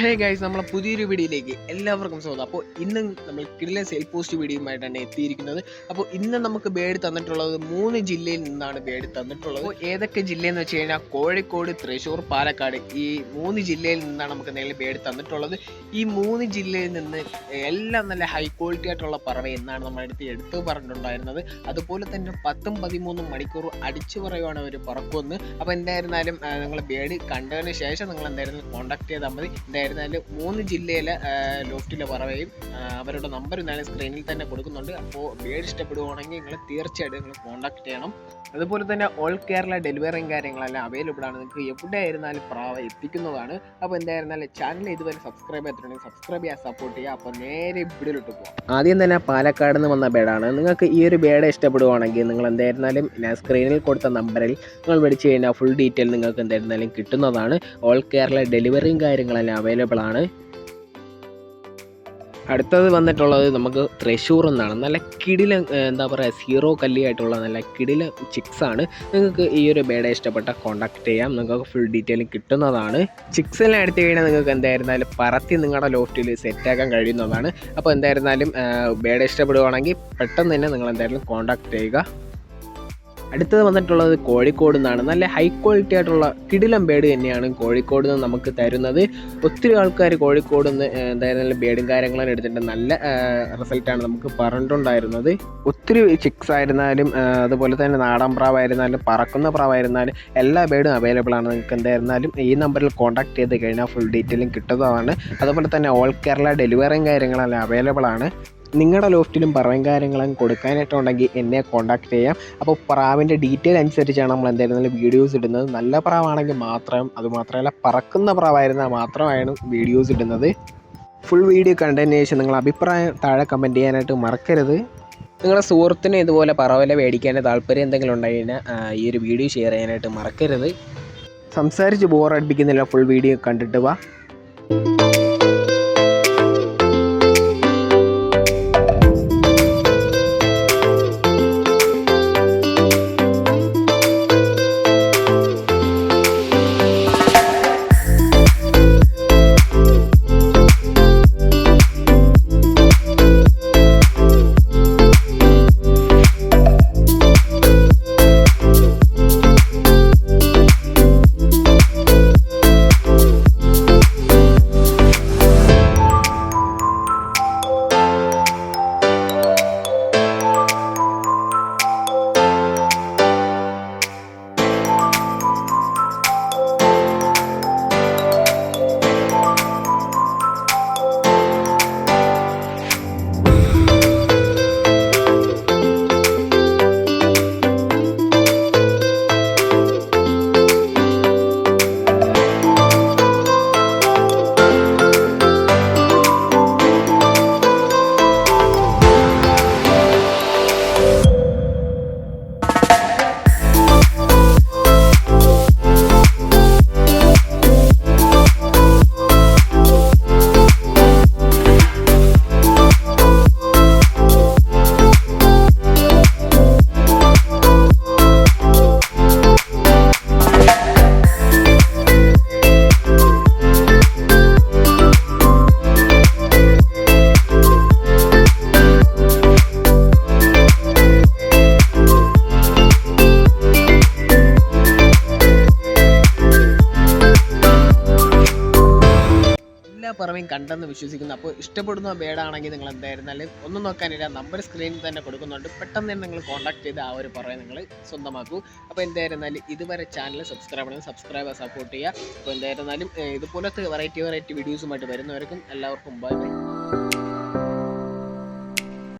Hey guys നമ്മളെ പുതിയൊരു വീഡിയോയിലേക്ക് എല്ലാവർക്കും സ്വാഗതം. അപ്പോൾ ഇന്ന് നമ്മൾ കിടിലൻ സെയിൽ പോസ്റ്റ് വീഡിയോയുമായിട്ടാണ് എത്തിയിരിക്കുന്നത്. അപ്പോൾ ഇന്ന് നമുക്ക് ബേഡ് തന്നിട്ടുള്ളത് മൂന്ന് ജില്ലയിൽ നിന്നാണ് ബേഡ് തന്നിട്ടുള്ളത്. ഏതൊക്കെ ജില്ലയെന്ന് വെച്ച് കഴിഞ്ഞാൽ കോഴിക്കോട് തൃശ്ശൂർ പാലക്കാട് ഈ മൂന്ന് ജില്ലയിൽ നിന്നാണ് നമുക്ക് നിലവിൽ ബേഡ് തന്നിട്ടുള്ളത്. ഈ മൂന്ന് ജില്ലയിൽ നിന്ന് എല്ലാം നല്ല ഹൈ ക്വാളിറ്റി ആയിട്ടുള്ള പറവ എന്നാണ് നമ്മുടെ അടുത്ത് എടുത്തു പറഞ്ഞിട്ടുണ്ടായിരുന്നത്. അതുപോലെ തന്നെ പത്തും പതിമൂന്നും മണിക്കൂർ അടിച്ചു പറയുവാണ് അവർ പറക്കുമെന്ന്. അപ്പോൾ എന്തായിരുന്നാലും നിങ്ങൾ ബേഡ് കണ്ടതിന് ശേഷം നിങ്ങൾ എന്തായിരുന്നു കോൺടാക്ട് ചെയ്താൽ മതി. എന്തായിരുന്നാലും മൂന്ന് ജില്ലയിലെ ലോഫ്റ്റിലെ പറവയും അവരുടെ നമ്പർ ഞാൻ സ്ക്രീനിൽ തന്നെ കൊടുക്കുന്നുണ്ട്. അപ്പോൾ ബേഡ് ഇഷ്ടപ്പെടുവാണെങ്കിൽ നിങ്ങൾ തീർച്ചയായിട്ടും നിങ്ങൾ കോൺടാക്ട് ചെയ്യണം. അതുപോലെ തന്നെ ഓൾ കേരള ഡെലിവറിയും കാര്യങ്ങളെല്ലാം അവൈലബിൾ ആണ്. നിങ്ങൾക്ക് എവിടെ ആയിരുന്നാലും പ്രാവ എത്തിക്കുന്നതാണ്. അപ്പോൾ എന്തായിരുന്നാലും ചാനൽ ഇതുവരെ സബ്സ്ക്രൈബ് ചെയ്തിട്ടുണ്ടെങ്കിൽ സബ്സ്ക്രൈബ് ചെയ്യാൻ സപ്പോർട്ട് ചെയ്യുക അപ്പോൾ നേരെ വീഡിയോയിലോട്ട് പോകാം ആദ്യം തന്നെ പാലക്കാട് നിന്ന് വന്ന ബേഡാണ്. നിങ്ങൾക്ക് ഈ ഒരു ബേഡ് ഇഷ്ടപ്പെടുവാണെങ്കിൽ നിങ്ങൾ എന്തായിരുന്നാലും ഞാൻ സ്ക്രീനിൽ കൊടുത്ത നമ്പറിൽ നിങ്ങൾ വിളിച്ചു കഴിഞ്ഞാൽ ഫുൾ ഡീറ്റെയിൽ നിങ്ങൾക്ക് എന്തായിരുന്നാലും കിട്ടുന്നതാണ്. ഓൾ കേരള ഡെലിവറിയും കാര്യങ്ങളെല്ലാം അവൈലബിൾ ആണ്. അടുത്തത് വന്നിട്ടുള്ളത് നമുക്ക് തൃശ്ശൂർ എന്നാണ് നല്ല കിടില എന്താ പറയുക സീറോ കല്ലിയായിട്ടുള്ള നല്ല കിടില ചിക്സ് ആണ്. നിങ്ങൾക്ക് ഈ ഒരു ബേഡ ഇഷ്ടപ്പെട്ട കോൺടാക്ട് ചെയ്യാം. നിങ്ങൾക്ക് ഫുൾ ഡീറ്റെയിൽ കിട്ടുന്നതാണ്. ചിക്സ് എല്ലാം എടുത്തു കഴിഞ്ഞാൽ നിങ്ങൾക്ക് എന്തായിരുന്നാലും പറത്തി നിങ്ങളുടെ ലോഫ്റ്റിൽ സെറ്റാക്കാൻ കഴിയുന്നതാണ്. അപ്പോൾ എന്തായിരുന്നാലും ബേഡ ഇഷ്ടപ്പെടുകയാണെങ്കിൽ പെട്ടെന്ന് തന്നെ നിങ്ങൾ എന്തായാലും കോൺടാക്ട് ചെയ്യുക. അടുത്തത് വന്നിട്ടുള്ളത് കോഴിക്കോട് നിന്നാണ്. നല്ല ഹൈ ക്വാളിറ്റി ആയിട്ടുള്ള കിടിലം ബേഡ് തന്നെയാണ് കോഴിക്കോട് നിന്ന് നമുക്ക് തരുന്നത്. ഒത്തിരി ആൾക്കാർ കോഴിക്കോട് നിന്ന് എന്തായാലും നല്ല ബേഡും കാര്യങ്ങളും എടുത്തിട്ട് നല്ല റിസൾട്ടാണ് നമുക്ക് പറഞ്ഞിട്ടുണ്ടായിരുന്നത്. ഒത്തിരി ചിക്സ് ആയിരുന്നാലും അതുപോലെ തന്നെ നാടൻ പ്രാവായിരുന്നാലും പറക്കുന്ന പ്രാവായിരുന്നാലും എല്ലാ ബേഡും അവൈലബിൾ ആണ്. നിങ്ങൾക്ക് എന്തായിരുന്നാലും ഈ നമ്പറിൽ കോൺടാക്ട് ചെയ്ത് കഴിഞ്ഞാൽ ഫുൾ ഡീറ്റെയിലും കിട്ടുന്നതാണ്. അതുപോലെ തന്നെ ഓൾ കേരള ഡെലിവറിയും കാര്യങ്ങളെല്ലാം അവൈലബിൾ ആണ്. നിങ്ങളുടെ ലോഫ്റ്റിലും പറയും കാര്യങ്ങളും കൊടുക്കാനായിട്ടുണ്ടെങ്കിൽ എന്നെ കോൺടാക്ട് ചെയ്യാം. അപ്പോൾ പ്രാവിന്റെ ഡീറ്റെയിൽ അനുസരിച്ചാണ് നമ്മൾ എന്തായിരുന്നാലും വീഡിയോസ് ഇടുന്നത്. നല്ല പ്രാവാണെങ്കിൽ മാത്രം അതുമാത്രമല്ല പറക്കുന്ന പ്രാവായിരുന്നാൽ മാത്രമാണ് വീഡിയോസ് ഇടുന്നത്. ഫുൾ വീഡിയോ കണ്ടതിന് ശേഷം നിങ്ങൾ അഭിപ്രായം താഴെ കമന്റ് ചെയ്യാനായിട്ട് മറക്കരുത്. നിങ്ങളുടെ സുഹൃത്തിന് ഇതുപോലെ പറവല മേടിക്കാൻ താല്പര്യം എന്തെങ്കിലും ഉണ്ടെങ്കിൽ ഈ ഒരു വീഡിയോ ഷെയർ ചെയ്യാനായിട്ട് മറക്കരുത്. സംസാരിച്ച് ബോറടിപ്പിക്കുന്നില്ല ഫുൾ വീഡിയോ കണ്ടിട്ട് വാ. എല്ലാ കണ്ടെന്ന് വിശ്വസിക്കുന്നു. അപ്പോൾ ഇഷ്ടപ്പെടുന്ന ബേഡാണെങ്കിൽ നിങ്ങൾ എന്തായിരുന്നാലും ഒന്നും നോക്കാനില്ല. നമ്പർ സ്ക്രീനിൽ തന്നെ കൊടുക്കുന്നുണ്ട്. പെട്ടെന്ന് തന്നെ നിങ്ങൾ കോൺടാക്ട് ചെയ്ത് ആ ഒരു പറയെ നിങ്ങൾ സ്വന്തമാക്കൂ. അപ്പോൾ എന്തായിരുന്നാലും ഇതുവരെ ചാനൽ സബ്സ്ക്രൈബ് ചെയ്യണം സബ്സ്ക്രൈബ് സപ്പോർട്ട് ചെയ്യുക. അപ്പോൾ എന്തായിരുന്നാലും ഇതുപോലത്തെ വെറൈറ്റി വെറൈറ്റി വീഡിയോസുമായിട്ട് വരുന്നവർക്കും എല്ലാവർക്കും ബൈ ബൈ